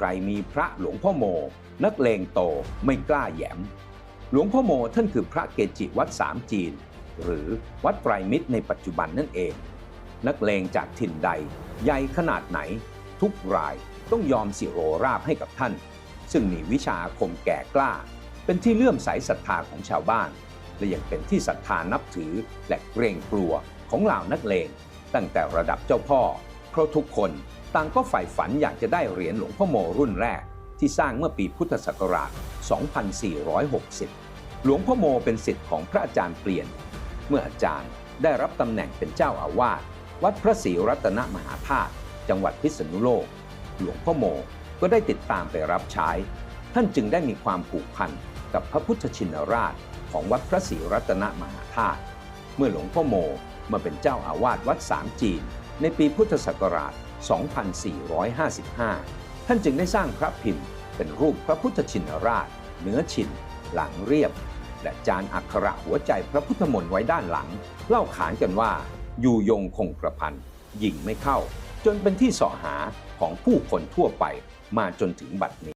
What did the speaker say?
ใครมีพระหลวงพ่อโม นักเลงโตไม่กล้าแยม หลวงพ่อโมท่านคือพระเกจิวัดสามจีน หรือวัดไตรมิตรในปัจจุบันนั่นเอง นักเลงจากถิ่นใด ใหญ่ขนาดไหน ทุกรายต้องยอมสิโรราบให้กับท่าน ซึ่งมีวิชาอาคมแก่กล้า เป็นที่เลื่อมใสศรัทธาของชาวบ้าน และยังเป็นที่ศรัทธานับถือและเกรงกลัวของเหล่านักเลง ตั้งแต่ระดับเจ้าพ่อ เพราะทุกคน ต่างก็ใฝ่ฝันอยากจะได้เหรียญหลวงพ่อโมรุ่นแรก ที่สร้างเมื่อปีพุทธศักราช 2460 หลวงพ่อโมเป็นศิษย์ของพระอาจารย์เปลี่ยน เมื่ออาจารย์ได้รับตำแหน่งเป็นเจ้าอาวาสวัดพระศรีรัตนมหาธาตุจังหวัดพิษณุโลก หลวงพ่อโมก็ได้ติดตามไปรับใช้ ท่านจึงได้มีความผูกพันกับพระพุทธชินราชของวัดพระศรีรัตนมหาธาตุเมื่อหลวงพ่อโมมาเป็นเจ้าอาวาสวัดสามจีน ในปีพุทธศักราช 2455 ท่านจึงได้สร้างพระพิมพ์เป็นรูปพระพุทธชินราชเนื้อชิน หลังเรียบ และจานอักขระหัวใจพระพุทธมนต์ไว้ด้านหลัง เล่าขานกันว่า อยู่ยงคงกระพันยิงไม่เข้า จนเป็นที่ส่อหาของผู้คนทั่วไปมาจนถึงบัดนี้